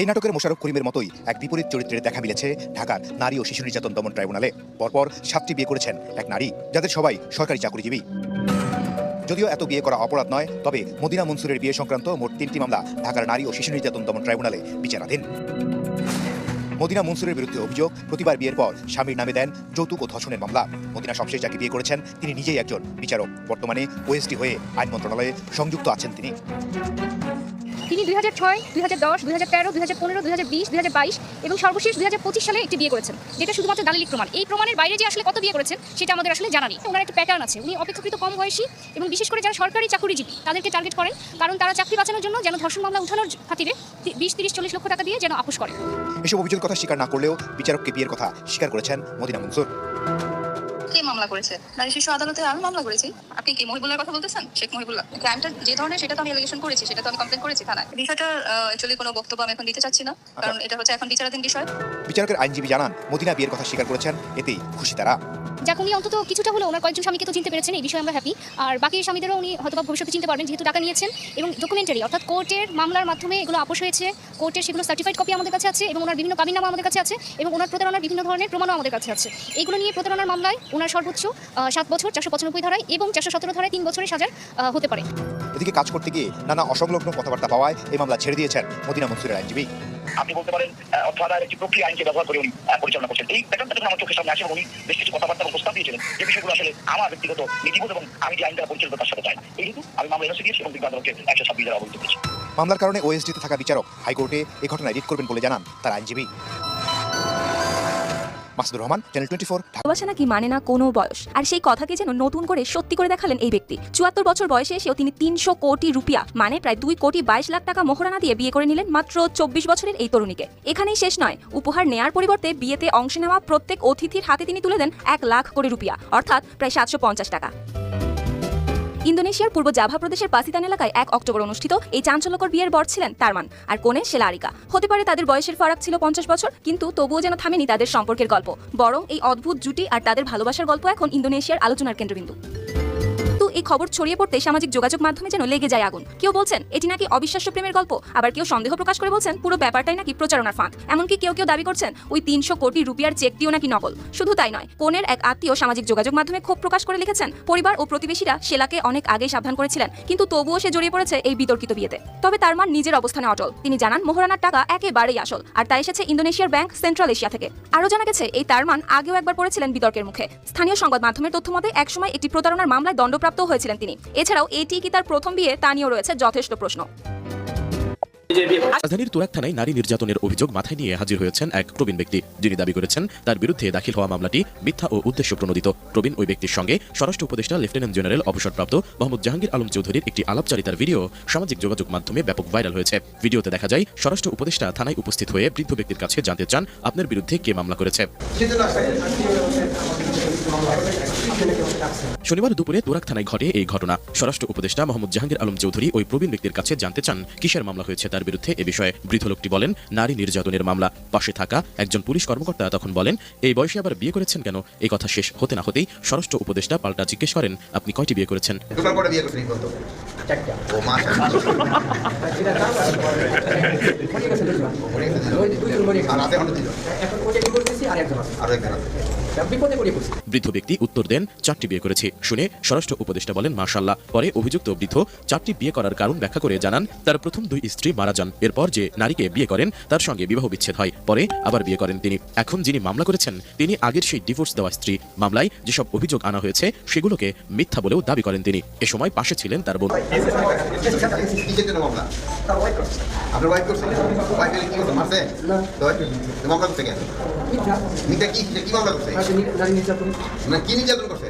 এই নাটকের মোশাররফ করিমের মতোই এক বিপরীত চরিত্রের দেখা মিলেছে ঢাকার নারী ও শিশু নির্যাতন দমন ট্রাইব্যুনালে। পরপর সাতটি বিয়ে করেছেন এক নারী, যাদের সবাই সরকারি চাকরিজীবী। যদিও এত বিয়ে করা অপরাধ নয়, তবে মদিনা মনসুরের বিয়ে সংক্রান্ত মোট তিনটি মামলা ঢাকার নারী ও শিশু নির্যাতন দমন ট্রাইব্যুনালে বিচারাধীন। মদিনা মনসুরের বিরুদ্ধে অভিযোগ, প্রতিবার বিয়ের পর স্বামীর নামে দেন যৌতুক ও ধর্ষণের মামলা। মদিনা সবশেষ যাকে বিয়ে করেছেন, তিনি নিজেই একজন বিচারক। বর্তমানে ওএসডি হয়ে আইন মন্ত্রণালয়ে সংযুক্ত আছেন তিনি। তিনি দুই হাজার ছয়, দুই হাজার দশ, দুই হাজার তেরো, দুই হাজার পনেরো, দুই হাজার বিশ, দুই হাজার বাইশ এবং সর্বশেষ দুই হাজার পঁচিশ সালে একটি বিয়ে করেছেন, যেটা শুধুমাত্র দালিলিক প্রমাণ। এই প্রমাণের বাইরে যে আসলে কত বিয়ে করেছেন, সেটা আমাদের আসলে জানা নেই। ওনার একটা প্যাটার্ন আছে। উনি অপেক্ষাকৃত কম বয়সী এবং বিশেষ করে যারা সরকারি চাকরিজীবী, তাদেরকে টার্গেট করেন কারণ তারা চাকরি বাঁচানোর জন্য যেন ধর্ষণ মামলা উঠানোর খাতিরে বিশ, তিরিশ, চল্লিশ লক্ষ টাকা দিয়ে যেন আপোষ করে। এসব অভিযোগের কথা স্বীকার না করলেও বিচারককে বিয়ের কথা স্বীকার করেছেন মদিনা মনসুর। কে মামলা করেছে? নারী শিশু আদালতে আমি মামলা করেছি। আপনি কি মহিবুল্লার কথা বলতেছেন? শেখ মহিবুল্লাহ। ক্রাইমটা যে ধরনের সেটা তো আমি এলিগেশন করেছি সেটা তো আমি কমপ্লেন করেছি থানায়। বিষয়টা অ্যাকচুয়ালি কোনো বক্তব্য আমি এখন দিতে চাচ্ছি না কারণ এটা হচ্ছে এখন বিচারাধীন বিষয়। বিচারকের আইনজীবী জানান মদিনা বিয়ের কথা স্বীকার করেছেন এতেই খুশি তারা। যাক উনি অন্তত কিছুটা হলেও ওনার কয়েকজন স্বামীকে তো চিনতে পেরেছেন, এই বিষয়ে আমরা হ্যাপি আর বাকি স্বামীদেরও উনি হয়তো ভবিষ্যতে চিনতে পারবেন, যেহেতু টাকা নিয়েছেন। এবং ডকুমেন্টারি অর্থাৎ কোর্টের মামলার মাধ্যমে এগুলো আপোষ হয়েছে, কোর্টের সেগুলো সার্টিফাইড কপি আমাদের কাছে আছে, এবং ওনার বিভিন্ন কাবিনামা আমাদের কাছে আছে, এবং ওনার প্রতারণার বিভিন্ন ধরনের প্রমাণও আমাদের কাছে আছে। এইগুলো নিয়ে প্রতারণার মামলায় ওনার সর্বোচ্চ সাত বছর, চারশো পঁচানব্বই ধারায় এবং চারশো সতেরো ধারায় তিন বছরের সাজার হতে পারে। এদিকে কাজ করতে গিয়ে নানা অসংলগ্ন কথাবার্তা পাওয়ায় এই মামলা ছেড়ে দিয়েছেন মদিনা মনসুরের আইনজীবী। আপনি বলতে পারেন অর্থাৎ একটি প্রক্রিয়া আইনকে ব্যবহার করে উনি পরিচালনা করছেন। এই প্যাটার্নটা যখন আমার চোখের সামনে আসে উনি বেশ কিছু কথাবার্তা প্রস্তাব দিয়েছিলেন যে বিষয়গুলো আসলে আমার ব্যক্তিগত নীতিবোধ এবং আমি যে আইন দ্বারা পরিচালিত তার সাথে চাই এই হেতু আমি মামলা এনএসে দিয়েছি এবং বিজ্ঞান আদালতকে একশো ছাব্বিশ দ্বারা অবহিত করেছি। মামলার কারণে ওএসডিতে থাকা বিচারক হাইকোর্টে এই ঘটনায় রিট করবেন বলে জানান তার আইনজীবী। Masudur Rahman channel twenty four ভালোবাসা নাকি মানে না কোনো বয়স? আর সেই কথাকে যেন নতুন করে সত্যি করে দেখালেন এই ব্যক্তি। চুয়াত্তর বছর বয়সে এসেও তিনি তিনশো কোটি রুপিয়া মানে প্রায় দুই কোটি বাইশ লাখ টাকা মোহরানা দিয়ে বিয়ে করে নিলেন মাত্র চব্বিশ বছরের এই তরুণীকে। এখানেই শেষ নয়, উপহার নেয়ার পরিবর্তে বিয়েতে অংশ নেওয়া প্রত্যেক অতিথির হাতে তিনি তুলে দেন এক লাখ কোটি রুপিয়া, অর্থাৎ প্রায় সাতশো পঞ্চাশ টাকা। ইন্দোনেশিয়ার পূর্ব জাভা প্রদেশের পাসিতান এলাকায় এক অক্টোবর অনুষ্ঠিত এই চাঞ্চল্যকর বিয়ের বর ছিলেন তারমান, আর কোনে সেলারিকা হতে পারে তাদের বয়সের ফারাক ছিল পঞ্চাশ বছর, কিন্তু তবুও যেন থামেনি তাদের সম্পর্কের গল্প। বরং এই অদ্ভুত জুটি আর তাদের ভালোবাসার গল্প এখন ইন্দোনেশিয়ার আলোচনার কেন্দ্রবিন্দু। খবর ছড়িয়ে পড়তে সামাজিক যোগাযোগ মাধ্যমে যেন লেগে যায় আগুন। কেউ বলছেন, এটি নাকি অবিশ্বাস্য প্রেমের গল্প? আবার কেউ সন্দেহ প্রকাশ করে বলছেন, পুরো ব্যাপারটাই নাকি প্রচারণার ফাঁদ। এমনকি কেউ কেউ দাবি করছেন, ওই তিনশো কোটি রুপিয়ার চেকটিও নাকি নকল। শুধু তাই নয় কোনের এক আত্মীয় সামাজিক যোগাযোগ মাধ্যমে ক্ষোভ প্রকাশ করে লিখেছেন, পরিবার ও প্রতিবেশীরা শেলাকে অনেক আগেই সাবধান করেছিলেন, কিন্তু তবুও সে জড়িয়ে পড়েছে এই বিতর্কিত বিয়েতে। তবে তার মান নিজের অবস্থানে অটল। তিনি জানান মোহরানার টাকা একেবারেই আসল। আর তা এসেছে ইন্দোনেশিয়ার ব্যাংক সেন্ট্রাল এশিয়া থেকে। আরও জানা গেছে, এই তারমান আগেও একবার পড়েছিলেন বিতর্কের মুখে। স্থানীয় সংবাদ মাধ্যমের তথ্য মতে, একসময় একটি প্রতারণার মামলায় দণ্ডপ্রাপ্ত হয়েছিলেন তিনি। এছাড়াও এটি কি তার প্রথম বিয়ে? তা নিয়েও রয়েছে যথেষ্ট প্রশ্ন। রাজধানীর তুরাক থানায় নারী নির্যাতনের অভিযোগ মাথায় নিয়ে হাজির হয়েছেন এক প্রবীণ ব্যক্তি। যিনি দাবি করেছেন তার বিরুদ্ধে দাখিল হওয়া মামলাটি মিথ্যা ও উদ্দেশ্য প্রণোদিত। প্রবীণ ওই ব্যক্তির সঙ্গে স্বরাষ্ট্র উপদেষ্টা, লেফটেন্যান্ট জেনারেল, অবসরপ্রাপ্ত মোহাম্মদ জাহাঙ্গীর আলম চৌধুরীর একটি আলাপচারিতার ভিডিও সামাজিক যোগাযোগ মাধ্যমে ব্যাপক ভাইরাল হয়েছে। ভিডিওতে দেখা যায়, স্বরাষ্ট্র উপদেষ্টা থানায় উপস্থিত হয়ে বৃদ্ধ ব্যক্তির কাছে জানতে চান, আপনার বিরুদ্ধে কে মামলা করেছে। শনিবার দুপুরে তুরাক থানায় ঘটে এই ঘটনা। স্বরাষ্ট্র উপদেষ্টা মোহাম্মদ জাহাঙ্গীর আলম চৌধুরী ওই প্রবীণ ব্যক্তির কাছে জানতে চান কিসের মামলা হয়েছে তার বিরুদ্ধে? এ বিষয়ে বৃদ্ধ লোকটি বলেন নারী নির্যাতনের মামলা পাশে থাকা একজন পুলিশ কর্মকর্তা তখন বলেন এই বয়সে আবার বিয়ে করেছেন কেন? এই কথা শেষ হতে না হতেই স্বরাষ্ট্র উপদেষ্টা পাল্টা জিজ্ঞেস করেন আপনি কয়টি বিয়ে করেছেন? দুবার করে বিয়ে করছেন কত ও মা আর বৃদ্ধ ব্যক্তি উত্তর দেন চারটি বিয়ে করেছি। শুনে স্বরাষ্ট্র উপদেষ্টা বলেন মাশাল্লাহ পরে অভিযুক্ত বৃদ্ধ চারটি বিয়ে করার কারণ ব্যাখ্যা করে জানান তার প্রথম দুই স্ত্রী মারা যান। এরপর যে নারীকে বিয়ে করেন তার সঙ্গে বিবাহ বিচ্ছেদ হয়। পরে আবার বিয়ে করেন তিনি। এখন যিনি মামলা করেছেন তিনি আগের সেই ডিভোর্স দেওয়া স্ত্রী। মামলায় যেসব অভিযোগ আনা হয়েছে সেগুলোকে মিথ্যা বলেও দাবি করেন তিনি। এ সময় পাশে ছিলেন তার বোন। মামলা করছে নারী নির্যাতন না নির্যাতন করছে?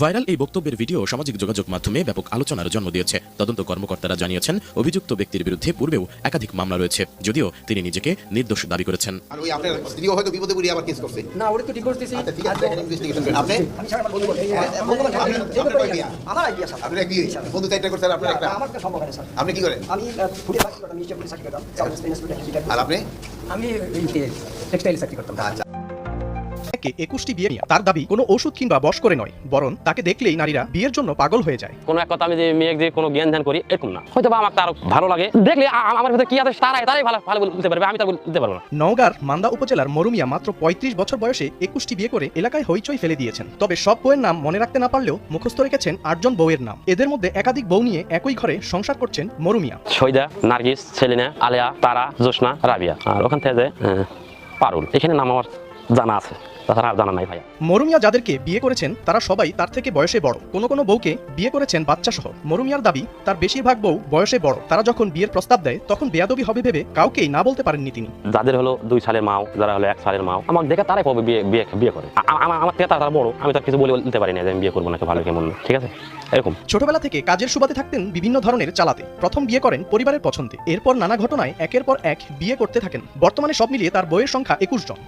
ভাইরাল এই বক্তব্যের ভিডিও সামাজিক যোগাযোগ মাধ্যমে ব্যাপক আলোচনার জন্ম দিয়েছে। তদন্ত কর্মকর্তারা জানিয়েছেন অভিযুক্ত ব্যক্তির বিরুদ্ধে পূর্বেও একাধিক মামলা রয়েছে। যদিও তিনি নিজেকে নির্দোষ দাবি করেছেন। আর ওই আপনার স্ত্রীও হয়তো বিপদে পড়িয়ে আবার কেস করছে। না ওরে তো ডিভোর্স দিয়েছি। আচ্ছা ঠিক আছে দেখেন ইনভেস্টিগেশন করেন। আপনি আমি সারা বন্ধু বলি বন্ধু বলি আপনার- আপনার কয় বিয়া? আমার আইডিয়া স্যার আপনার এক বন্ধু চারটা করছে আপনার একটা আমার তো সম্ভব না স্যার আপনি কি করেন? আমি ফুটে চাকরি করতাম নিশ্চয় ফুটে চাকরি আর আপনি? আমি টেক্সটাইল চাকরি করতাম। আচ্ছা। একে একুশটি বিয়ে নিয়ে। তার দাবি কোনো ওষুধ কিংবা বশ করে নয় বরং তাকে দেখলেই নারীরা বিয়ের জন্য পাগল হয়ে যায়। কোনো এক কথা আমি যে মেয়ে যে কোনো জ্ঞান ধ্যান করি এরকম না। হয়তো বা আমার তার ভালো লাগে। দেখলে আমার ভিতরে কি আছে তারাই তারাই ভালো ভালো বলতে পারবে আমি তা বলতে পারব না। নওগাঁর মান্দা উপজেলার মরুমিয়া মাত্র পঁয়ত্রিশ বছর বয়সে একুশটি বিয়ে করে এলাকায় হইচই ফেলে দিয়েছেন। তবে সব বউয়ের নাম মনে রাখতে না পারলেও মুখস্থ রেখেছেন আটজন বউয়ের নাম। এদের মধ্যে একাধিক বউ নিয়ে একই ঘরে সংসার করছেন মরুমিয়া। সৈদা নার্গিস সেলিনা আলেয়া তারা জোসনা রাবিয়া। আর ওখান থেকে যে পারুল। এখানে নাম আমার জানা আছে। তাছাড়া জানা নাই ভাইয়া। মরুমিয়া যাদেরকে বিয়ে করেছেন তারা সবাই তার থেকে বয়সে বড়। কোনো কোনো বউকে বিয়ে করেছেন বাচ্চা সহ মরুমিয়ার দাবি তার বেশিরভাগ বউ বয়সে বড়। তারা যখন বিয়ের প্রস্তাব দেয় তখন বেয়াদবি হবে ভেবে কাউকেই না বলতে পারেননি তিনি। যাদের হলো দুই সালের মাও যারা হলো এক সালের মাও আমাকে দেখে তারাই পাবে বিয়ে বিয়ে বিয়ে করে। আমার থেকে তারা বড়। আমি তো আর কিছু বলে বলতে পারি না যে আমি বিয়ে করব না ভালো কেমন না। ঠিক আছে? এরকম। ছোটবেলা থেকে কাজের সুবাদে থাকতেন বিভিন্ন ধরনের চালাতে। প্রথম বিয়ে করেন পরিবারের পছন্দে। এরপর নানা ঘটনায় একের পর এক বিয়ে করতে থাকেন। বর্তমানে সব মিলিয়ে তার বইয়ের সংখ্যা একুশ জন।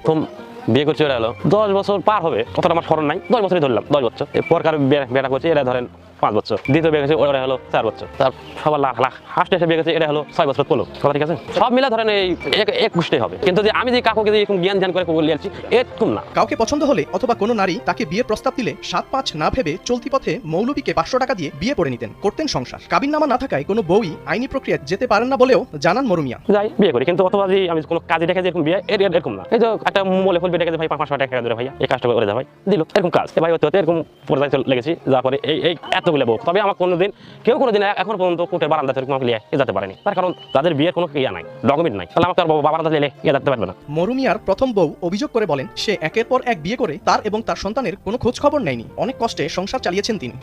বিয়ে করছে, ওরা হলো দশ বছর পার হবে অতটা আমার স্মরণ নাই। দশ বছরই ধরলাম, দশ বছর। এরপর কারও বেড়া করছে, এরা ধরেন পাঁচ বছর। দ্বিতীয় বিয়ে করছে ওরা হলো চার বছর। তার সবার লাখ লাখ। হাসতে এসে বিয়ে করছে এটা হলো ছয় বছর পলো কথা ঠিক আছে? সব মিলে ধরেন এই এক- একুশটাই হবে। কিন্তু যে আমি যে কাকুকে যে এরকম জ্ঞান ধ্যান করে বলে আছি এরকম না। কাউকে পছন্দ হলে অথবা কোনো নারী তাকে বিয়ের প্রস্তাব দিলে সাত পাঁচ না ভেবে চলতি পথে মৌলবীকে পাঁচশো টাকা দিয়ে বিয়ে করে নিতেন। করতেন সংসার। কাবিননামা না থাকায় কোনো বউই আইনি প্রক্রিয়ায় যেতে পারেন না বলেও জানান মরুমিয়া। যাই বিয়ে করি। কিন্তু অথবা যে আমি কোনো কাজে দেখে যে এরকম বিয়ে এর এর- এরকম না। এই যে একটা মলে ফুল দেখে ভাই পাঁচশো টাকা ধরে ভাইয়া এই কাজটা করে ভাই। দিল এরকম কাজ। ভাই হতে হতে এরকম পর্যায়ে চলে লেগেছি যার পরে এই এই এতগুলো বউ। তবে আমার কোনোদিন কেউ কোনোদিন এখন পর্যন্ত কোর্টের বারান্দা থেকে আমাকে লিয়ে যেতে পারেনি। তার কারণ তাদের বিয়ের কোনো ইয়া নাই ডকুমেন্ট নাই। তাহলে আমাকে আর বারান্দা লেলে ইয়ে যেতে পারবে না। মরুমিয়ার প্রথম বউ অভিযোগ করে বলেন সে একের পর এক বিয়ে করে তার এবং তার সন্তানের কোনো খোঁজ খবর নেয়নি। অনেক কষ্টে সংসার চালিয়েছেন তিনি।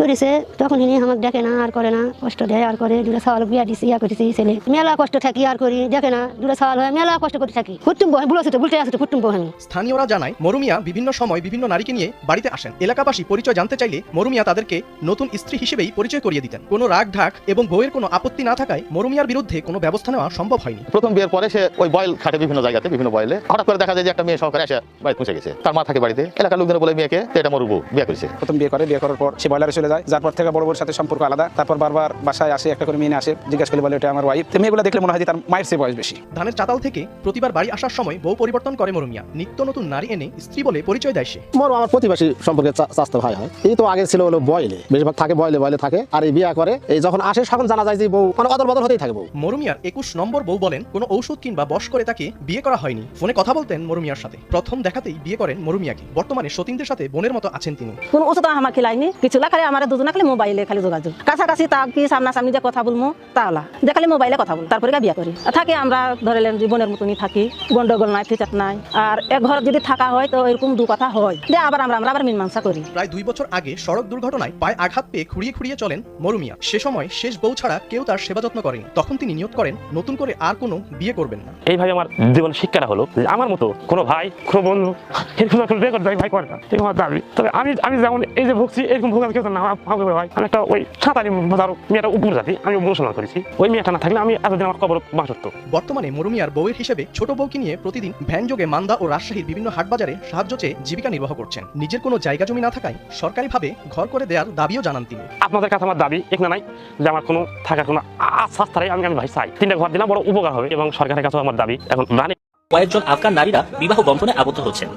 করেছে। তখন ইনি আমাকে দেখে না আর করে না। কষ্ট দেয় আর করে। দূরে সওয়াল বিয়া দিছি ইয়া করেছি ছেলে। মেলা কষ্ট থাকি আর করি। দেখে না দূরে সওয়াল হয় মেলা কষ্ট করে থাকি। কুটুম্ব বুঝেছে তো বুঝতে আছে তো কুটুম্ব আমি স্থানীয়রা জানায় মরুমিয়া বিভিন্ন সময় বিভিন্ন নারীকে নিয়ে বাড়িতে আসেন। এলাকাবাসী পরিচয় জানতে চাইলে মরুমিয়া তাদেরকে নতুন স্ত্রী হিসেবেই পরিচয় করিয়ে দিতেন। কোনো রাগ ঢাক এবং বউয়ের কোনো আপত্তি না থাকায় মরুমিয়ার বিরুদ্ধে কোনো ব্যবস্থা নেওয়া সম্ভব হয়নি। প্রথম বিয়ের পরে সে ওই বয়েল খাটে বিভিন্ন জায়গাতে বিভিন্ন বয়েলে হঠাৎ করে দেখা যায় যে একটা মেয়ে সহকারে এসে বাড়িতে পৌঁছে গেছে। তার মা থাকে বাড়িতে। এলাকার লোকজন বলে মেয়েকে এটা মরুবু বিয়ে করেছে। প্রথম বিয়ে করে বিয়ে করার পর সে বয়লারে চলে যায়। যার পর থেকে বড় বড় সাথে সম্পর্ক আলাদা। তারপর বারবার বাসায় আসে একটা করে মেয়ে আসে। জিজ্ঞাসা করে বলে এটা আমার ওয়াইফ তো মেয়েগুলো দেখলে মনে হয় যে তার মায়ের সে বয়স বেশি। ধানের চাতাল থেকে প্রতিবার বাড়ি আসার সময় বউ পরিবর্তন করে মরুমিয়া। নিত্য নতুন নারী এনে স্ত্রী বলে পরিচয় দেয় সে। মরু আমার প্রতিবেশী সম্পর্কে চাস্তে ভাই হয়। এই তো আগে ছিল হলো বয়লে। বেশিরভাগ থাকে বয়লে বয়লে থাকে আর এই বিয়ে করে এই যখন আসে তখন জানা যায় যে বউ মানে অদল বদল হতেই থাকে বউ। মরুমিয়ার একুশ নম্বর বউ বলেন কোনো ঔষধ কিংবা বশ করে তাকে বিয়ে করা হয়নি। ফোনে কথা বলতেন মরুমিয়ার সাথে। প্রথম দেখাতেই বিয়ে করেন মরুমিয়াকে। বর্তমানে সতীনদের সাথে বোনের মতো আছেন তিনি। কোন ওষুধ আমার খেলাইনি কিছু না খালি আমার দুজনা খালি মোবাইলে খালি যোগাযোগ। কাছাকাছি তা কি সামনাসামনি যে কথা বলব তাহলে যে খালি মোবাইলে কথা বল তারপরে বিয়া করি। থাকি আমরা ধরেলেন জীবনের মতনই থাকি। গন্ডগোল নাই ফিচার নাই। আর এক ঘর যদি থাকা হয় তো এরকম দু কথা হয়। যে আবার আমরা আমরা আবার মীমাংসা করি। প্রায় দুই বছর আগে সড়ক দুর্ঘটনায় পায়ে আঘাত পেয়ে খুঁড়িয়ে খুঁড়িয়ে চলেন মরুমিয়া। সে সময় শেষ বউ ছাড়া কেউ তার সেবা যত্ন করেনি। তখন তিনি নিয়োগ করেন নতুন করে আর কোনো বিয়ে করবেন না। এই ভাই আমার জীবন শিক্ষাটা হলো আমার মতো কোনো ভাই কোনো বন্ধু এরকম দেয় ভাই করে না। আমার দাবি। তবে আমি আমি যেমন এই যে ভুগছি এরকম ভোগাল কেউ না হবে ভাই। আমি একটা ওই সাঁতারি ধরো মেয়েটা উপর জাতি আমি করেছি। ওই মেয়েটা না থাকলে আমি এতদিন আমার কবর বাস বর্তমানে মরুমিয়ার বউয়ের হিসেবে ছোট বউকে নিয়ে প্রতিদিন ভ্যান যোগে মান্দা ও রাজশাহীর বিভিন্ন হাটবাজারে সাহায্য চেয়ে জীবিকা নির্বাহ করছেন। নিজের কোনো জায়গা জমি না থাকায় সরকারিভাবে ঘর করে দেওয়ার দাবিও জানান তিনি। আপনাদের কাছে আমার দাবি এক না নাই যে আমার কোনো থাকার কোনো আশ্বাস আমি আমি ভাই চাই। তিনটা ঘর দিলাম বড় উপকার হবে এবং সরকারের কাছেও আমার দাবি এখন মানে কয়েকজন আফগান নারীরা বিবাহ বন্ধনে আবদ্ধ হচ্ছেন।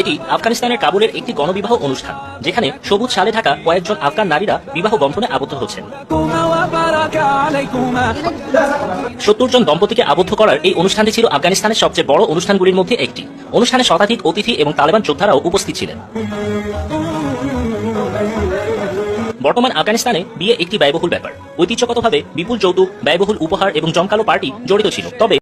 এটি আফগানিস্তানের কাবুলের একটি গণবিবাহ অনুষ্ঠান, যেখানে সবুজ সালে ঢাকা কয়েকজন আফগান নারীরা বিবাহ বন্ধনে আবদ্ধ হচ্ছেন। সত্তর জন দম্পতিকে আবদ্ধ করার এই অনুষ্ঠানটি ছিল আফগানিস্তানের সবচেয়ে বড় অনুষ্ঠানগুলির মধ্যে একটি। অনুষ্ঠানে শতাধিক অতিথি এবং তালেবান যোদ্ধারাও উপস্থিত ছিলেন। বর্তমান আফগানিস্তানে বিয়ে একটি ব্যয়বহুল ব্যাপার। ঐতিহ্যগতভাবে বিপুল যৌতুক, ব্যয়বহুল উপহার এবং জমকালো পার্টি জড়িত ছিল। তবে